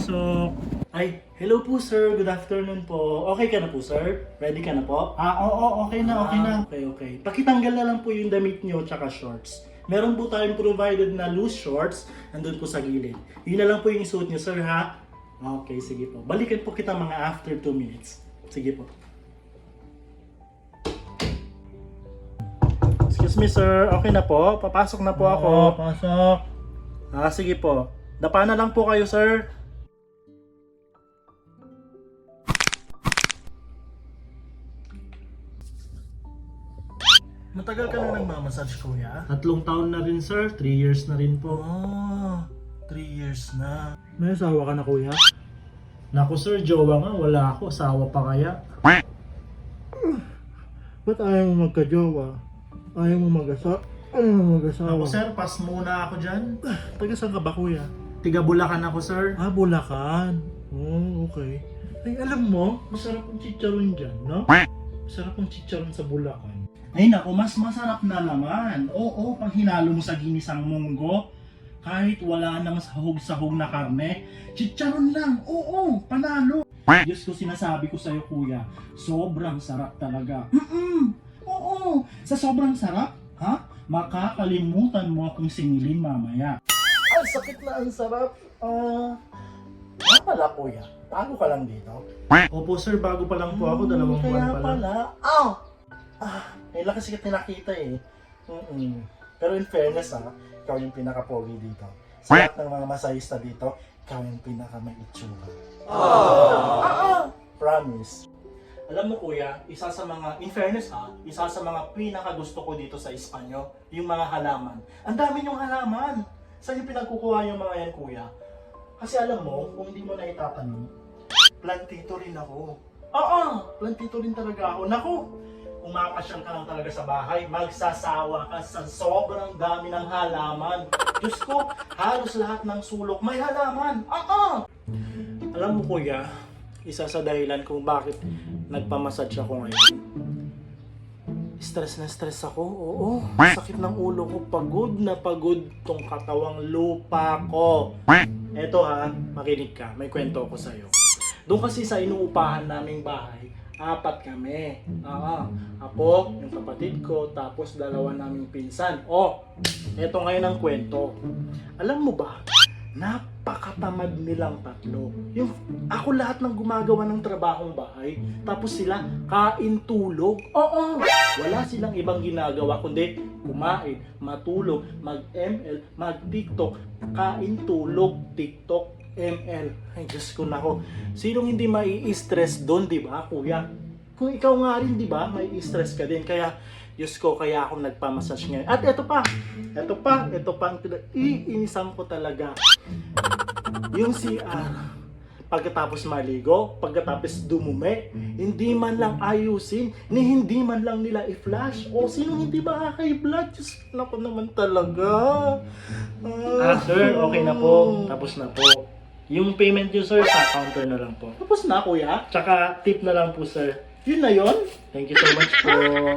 Pasok. Ay, hello po sir. Good afternoon po. Okay ka na po sir? Ready ka na po? Ah, oo, okay na, okay na. Ah, Okay, okay. Pakitanggal na lang po yung damit nyo tsaka shorts. Meron po tayong provided na loose shorts andun po sa gilid. Yun na lang po yung suit nyo sir ha? Okay, sige po. Balikan po kita mga after 2 minutes. Sige po. Excuse me sir, okay na po? Papasok na po ako. Pasok. Ah, sige po. Dapa na lang po kayo, sir. Matagal ka na nagmamassage, kuya? Tatlong taon na rin, sir. Three years na rin po. Oh, three years na. May asawa ka na, kuya? Naku, sir, jowa nga. Wala ako. Asawa pa kaya. Ba't ayaw mo magka-jowa? Ayaw mo mag-asa? Ayaw mo mag-asawa? Naku, sir, pass muna ako dyan. Taga saan ka ba, kuya? Tiga Bulacan ako, sir. Ah, Bulacan. Oh, okay. Ay, alam mo, masarap ang chicharon dyan, no? Masarap ang chicharon sa Bulacan. Ay naku, mas masarap na naman. Oo, pag hinalo mo sa ginisang munggo, kahit wala nang sahog-sahog na karne, chicharon lang. Oo, panalo. Diyos ko sinasabi ko sa'yo kuya, sobrang sarap talaga. Mm-mm. Oo, sa sobrang sarap, ha? Makakalimutan mo akong singilin mamaya. Ay, sakit na ang sarap. Ah, uh, pala kuya, bago ka lang dito. Opo, sir. Bago pa lang po ako. Dalawang Hmm, buwan kaya pa lang. pala. Ah! Ah, ngayon lang kasi kita nakita eh. Mm-mm. Pero in fairness ah, ikaw yung pinaka-pogi dito. Sa lahat ng mga masahista dito, ikaw yung pinaka-may itsura. Ah! ah! Promise. Alam mo kuya, isa sa mga, in fairness ha, isa sa mga pinaka gusto ko dito sa Espanyo, yung mga halaman. Ang dami yung halaman. Saan yung pinagkukuha yung mga yan kuya? Kasi alam mo, kung hindi mo na itatanong, plantito rin ako. Oo, plantito rin talaga ako. Naku, kung makapasyal ka lang talaga sa bahay, magsasawa ka sa sobrang dami ng halaman. Diyos ko, halos lahat ng sulok may halaman. Oo! Alam mo kuya, isa sa dahilan kung bakit nagpamassage ako ngayon. Stress na stress ako, oo. Sakit ng ulo ko, pagod na pagod tong katawang lupa ko. Eto ha, makinig ka, may kwento ko sa'yo. Doon kasi sa inuupahan naming bahay, apat kami. Oo. Apo, yung kapatid ko, tapos dalawa naming pinsan. Oh, eto ngayon ang kwento. Alam mo ba, napakatamad nilang tatlo. Yung ako lahat ng gumagawa ng trabahong bahay, tapos sila kain tulog. Oo, wala silang ibang ginagawa kundi kumain, matulog, mag-ML, mag-TikTok, kain, tulog, TikTok, ML. Ay, Diyos ko nako. Sinong hindi mai-stress doon, di ba, kuya? Kung ikaw nga rin, di ba, may stress ka din. Kaya, Diyos ko, kaya ako nagpamassage ngayon. At eto pa, eto pa, eto pa, ang iinisan ko talaga. Yung CR, pagkatapos maligo, pagkatapos dumume, hindi man lang ayusin, ni hindi man lang nila i-flash. O sino hindi ba kay blood? Diyos naku naman talaga. Ah, sir, okay na po. Tapos na po. Yung payment nyo, sir, sa counter na lang po. Tapos na, kuya. Tsaka tip na lang po, sir. Yun na yon. Thank you so much po.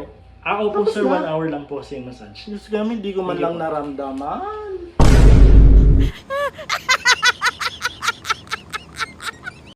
Ako po, sir, na. one hour lang po sa yung massage. Diyos kami, hindi ko man lang naramdaman.